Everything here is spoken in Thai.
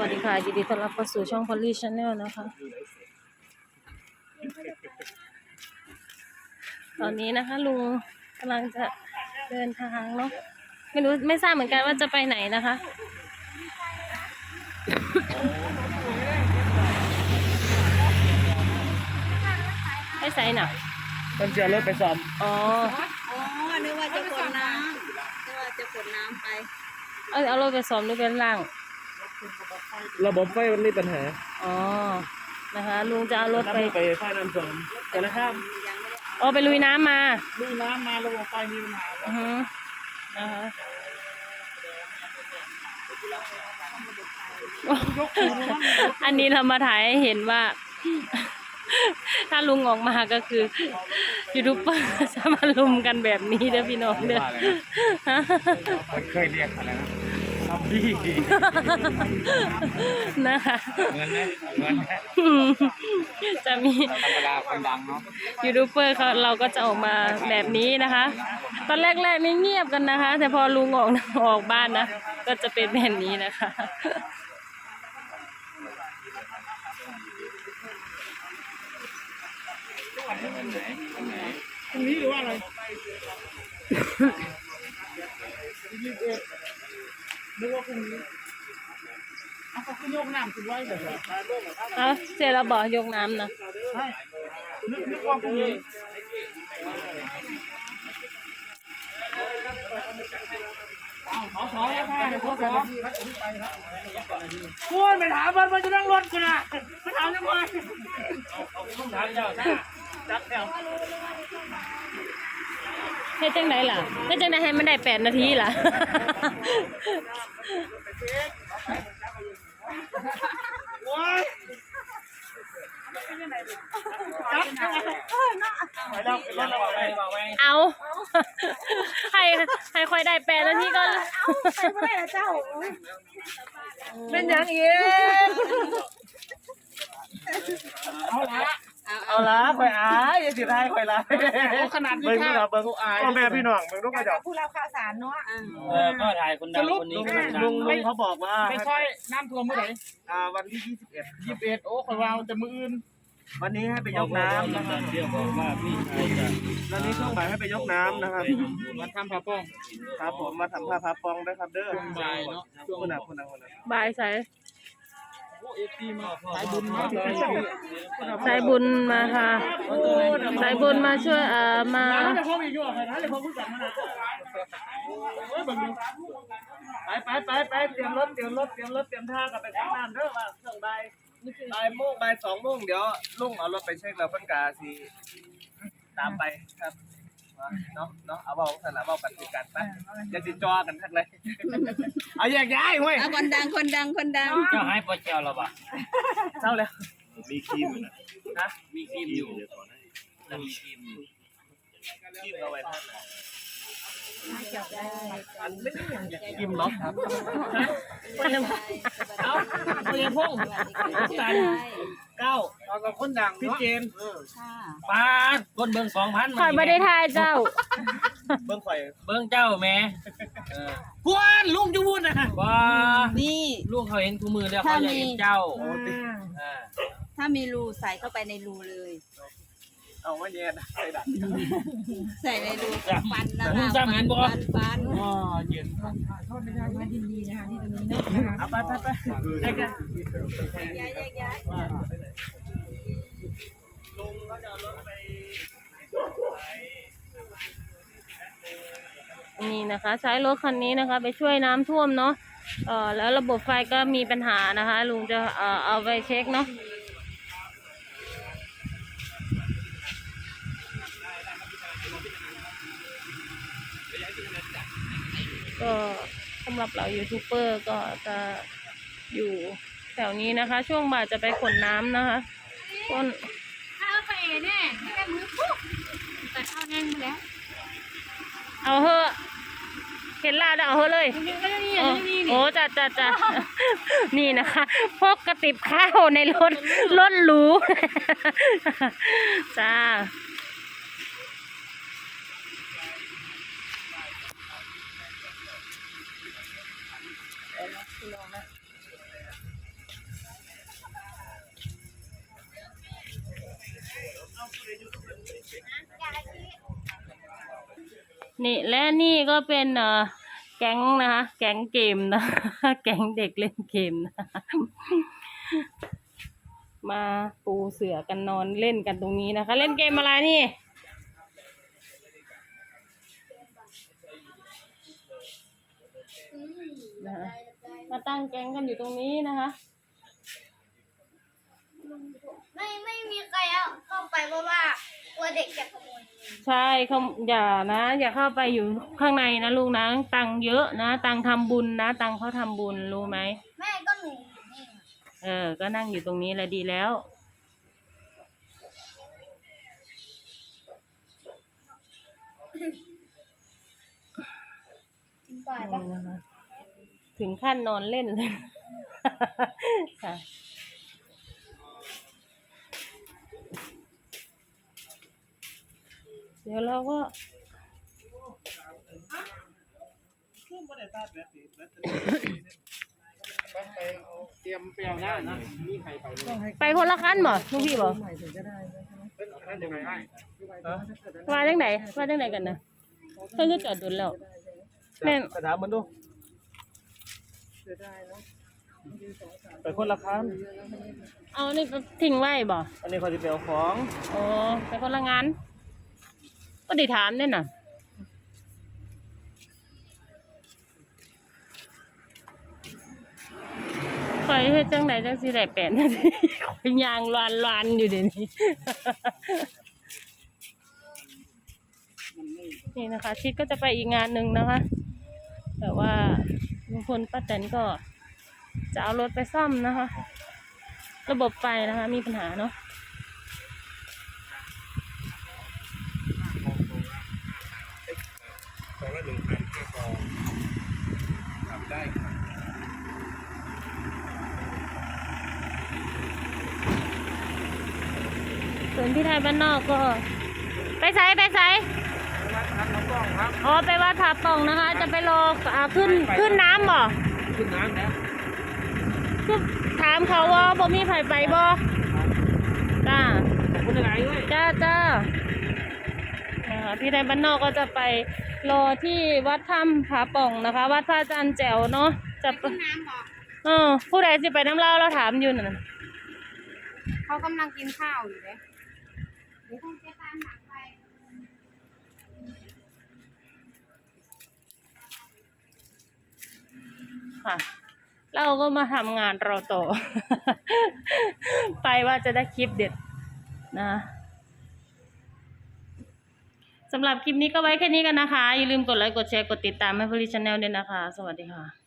วัสดีค่ะยินดีต้อนรับเข้าสู่ช่อง Polly Channel นะคะ ตอนนี้นะคะ ลุงกำลังจะเดินทางเนาะไม่รู้ไม่ทราบเหมือนกันว่าจะไปไหนนะคะ ไปใส่หนักมันจะรถไปซ่อมอ๋ออ๋อนึกว่าจะขนน้ำนึกว่าจะขนน้ำไป เอาเอารถไปซ้อมหรือเป็นล่าง ระบบไฟมันมีปัญหาอ๋อ นะคะ ลุงจะเอารถน้ำไป ไปไฟน้ำซ่อมแต่ละข้ามอ๋อไปลุยน้ำมาลุยน้ำมาระบบไฟมีปัญหาอือฮึนะคะอันนี้เรามาถ่ายให้เห็นว่า ถ้าลุงออกมาก็คือยูทูบเบอร์จะมาลุมกันแบบนี้เด้อพี่น้องเด้อมันเคยเรียกอะไรนะ ทำพี่นะคะเงินไหมเงินไหมจะมี ธรรมดาคนดังเนาะยูทูบเบอร์เขาเราก็จะออกมาแบบนี้นะคะ ตอนแรกๆนี่เงียบกันนะคะ แต่พอลุงออกออกบ้านนะ ก็จะเป็นแบบนี้นะคะ เอาเสร็จแล้วบอกยกน้ำนะนึกนึกว่าพรุ่งนี้ขอขอแล้วค่ะขอขอพูดไปถามมันมันจะนั่งรถกูนะไปถามยังไงต้องถามเจ้าจับแถวให้จังไหนล่ะให้จังไหนให้มันได้แปดนาทีล่ะ เอาให้ให้ค่อยได้แปลแล้วนี่ก็เอาไปไม่ได้เจ้าเป็นอย่างอีก เอาละข่อยอายอย่าสิได้ข่อยละขนาดนี้ค่ะเบิ่งลูกอายพ่อแม่พี่น้องเบิ่งลูกกระจอกผู้รับข่าวสารเนาะเออก็ถ่ายคนดังคนนี้ลุงคนดังลุงลุงเขาบอกว่าไม่ค่อยน้ำท่วมเมื่อไหร่อ่าวันที่ 21 21โอ้คนเราจะมืออื่นวันนี้ให้ไปยกน้ำนะครับเดี๋ยวบอกว่าพี่ชายจะวันนี้ช่วงบ่ายให้ไปยกน้ำนะครับมาทำผ้าป้อง ครับผมมาทำผ้าพับปองด้วยครับเด้อช่วงบ่ายเนาะช่วงคนน่ะคนน่ะคนน่ะบายใส่โอ้เอฟซีมา สายบุญมาเลยสายบุญมาค่ะสายบุญมาช่วยเอ่อมาน้ำจะพ่ออีกอยู่เหรอนะเดี๋ยวพ่อพูดกันนะโอ้ยเบิ่งดูไปไปไปไปเตรียมรถเตรียมรถเตรียมรถเตรียมท่ากลับไปทำน้ำเด้อว่าเครื่องใบบ่ายโมงบ่ายสองโมงเดี๋ยวลุงเอารถไปเช็คแล้วเพิ่นกาสิตามไปครับ เนาะเนาะเอาเบาสนามเบากันติดกันไปอย่าติดจอกันทักเลยเอาแยกย้ายเว้ยเอาคนดังคนดังคนดังเจ้าให้ปอเจ้าหรอปะเศร้าแล้วมีครีมนะมีครีมอยู่แล้วมีครีมอยู่กิมเอาไว้ท่านนะอัน ไม่ได้อย่างอยากกิมหรอกครับเอาเรียพงษ์ตันเก้าเอากับคนดังพี่เจนค่ะปาดคนเบิ่งสองพันคอยไม่ได้ทายเจ้า เบิ้งข่อยเบิ่งเจ้าแม่พวนลุงจูบุญนะว้านี่ลุงเขาเห็นคู่มือแล้วเขาอยากเห็นเจ้าอ่าถ้ามีรูใส่เข้าไปในรูเลย เอาว่าแย่นะใส่ดังใส่ในรูฟันนะลุงคะซ้ำเห็นบ่ฟันฟันอ๋อเย็นเอาไปไปไปแยกกันย้ายย้ายย้ายลุงเขาจะเอารถไปนี่นะคะใช้รถคันนี้นะคะ ไปช่วยน้ำท่วมเนาะเอ่อแล้วระบบไฟก็มีปัญหานะคะ ลุงจะเอ่อเอาไปเช็คเนาะ ก็สำหรับเรายูทูบเบอร์ก็จะอยู่แถวนี้นะคะ ช่วงบ่ายจะไปขนน้ำนะคะคนข้าวไปแน่แค่มือปุ๊บแต่ข้าวแน่นมาแล้ว เอาเหอะเห็นลาดเอาเหอะเลยยังก็นี่โอ้นี่โอ้จ้ะจ้ะจ้ะนี่นะคะพกกระติบข้าวในรถรถหรูจ้า น้องนะนี่และนี่ก็เป็นแก๊งนะคะแก๊งเกมนะแก๊งเด็กเล่นเกมนะมาปูเสือกันนอนเล่นกันตรงนี้นะคะ เล่นเกมอะไรนี่ นะคะมาตั้งแก๊งกันอยู่ตรงนี้นะคะ ไม่ไม่มีใครเอาเข้าไปเพราะว่ากลัวเด็กจะขโมยใช่เขาอย่านะ อย่าเข้าไปอยู่ข้างในนะลูกนะ ตังค์เยอะนะ ตังค์ทำบุญนะ ตังค์เขาทำบุญรู้ไหม แม่ก็หนูอยู่นี่ เออ ก็นั่งอยู่ตรงนี้แหละดีแล้ว กินปลาปะ นี่นะคะ ถึงขั้นนอนเล่นเลย ค่ะ เดี๋ยวเราก็ เตรียมเปลี่ยวหน้านะมีใครไปไหมไปคนละคันบ่ลูกพี่บ่นั่นยังไงให้ ว่าจังไหนว่าจังไหนกันนะเพิ่นก็จอดดุนแล้ว แม่นกระถามมันดูไปคนละคันเอานี่ไปทิ้งไว้บ่อันนี้เขาจะเปลี่ยวของอ๋อไปคนละงานก็ได้ถามเนี่ยน่ะ ข่อยเฮ็ดจังไดจังสิได้แปดนาทีข่อยย่างลานลานอยู่เดี๋ยวนี้ นี่นะคะ ชิดก็จะไปอีกงานหนึ่งนะคะ แต่ว่าลุงพลป้าแตนก็จะเอารถไปซ่อมนะคะ ระบบไฟนะคะ มีปัญหาเนาะสองละหนึ่งพันห้าฟองทำได้ค่ะส่วนพี่ไทยบ้านนอกก็ ไปไสไปไสทำน้ำกล้อง ครับ อ๋อไปว่าดผาป่องนะคะ จะไปรออ่าขึ้นขึ้นน้ำบ่ขึ้นน้ำแล้วคือถามเขาว่าบ่มีไผไปบ่จ้าขอบคุณหลายๆด้วยจ้าจ้านะคะพี่ไทยบ้านนอกก็จะไปรอที่วัดถ้ำผาป่องนะคะ วัดพระอาจารย์แจ๋วเนาะจะไปขึ้นน้ำบอกเออผู้ใดสิไปน้ำเล่าเราถามอยู่น่ะ เขากำลังกินข้าวอยู่เลยเดี๋ยวคงจะต ค่ะ เราก็มาทำงานเราต่อ ไปว่าจะได้คลิปเด็ดนะสำหรับคลิปนี้ก็ไว้แค่นี้กันนะคะ อย่าลืมกดไลค์ กดแชร์ กดติดตามให้พลิชแนลด้วยนะคะ สวัสดีค่ะ